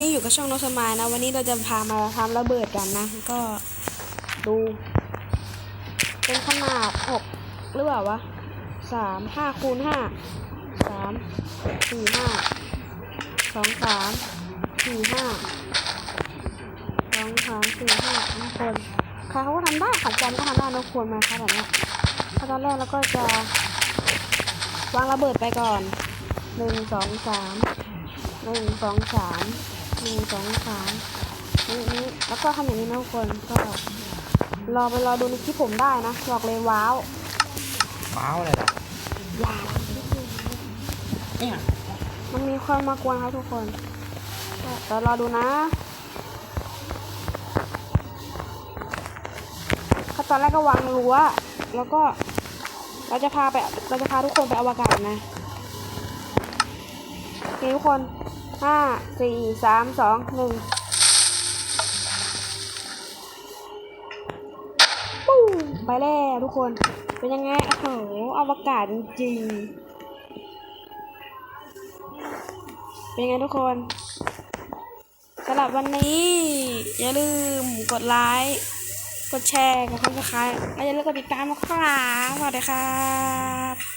นี่อยู่กับช่องโนสมายนะ วันนี้เราจะพามาทำระเบิดกันนะ ก็ดู เป็นขนาดหกหรือเปล่าวะสามห้าคูณห้าสามสี่ห้าสองสามสี่ห้าสองสามสี่ห้าทุกคนใครเขาก็ทำได้ของจันก็ทำได้นะควรมาครับแบบนี้ขั้นตอนแรกเราก็จะ วางระเบิดไปก่อนหนึ่งสองสามหนึ่งสองสาม หนึ่งสองสามนี่นี่แล้วก็ทำอย่างนี้นะทุกคนก็รอไปรอดูในคลิปผมได้นะบอกเลยว้าวว้าวเลยเหรออย่าเนี่ยมันมีคนมากวนครับทุกคนก็เดี๋ยวรอดูนะขั้นตอนแรกก็วางรั้วแล้วก็เราจะพาไปเราจะพาทุกคนไปอวกาศนะโอเคทุกคน ห้าสี่สามสองหนึ่งปู้ไปแล้วทุกคน เป็นยังไงโอ้โหอวกาศจริงๆเป็นยังไงทุกคนสำหรับวันนี้ อย่าลืมกดไลค์กดแชร์กับสไครต์และอย่าลืมกดติดตามนะครับสวัสดีครับ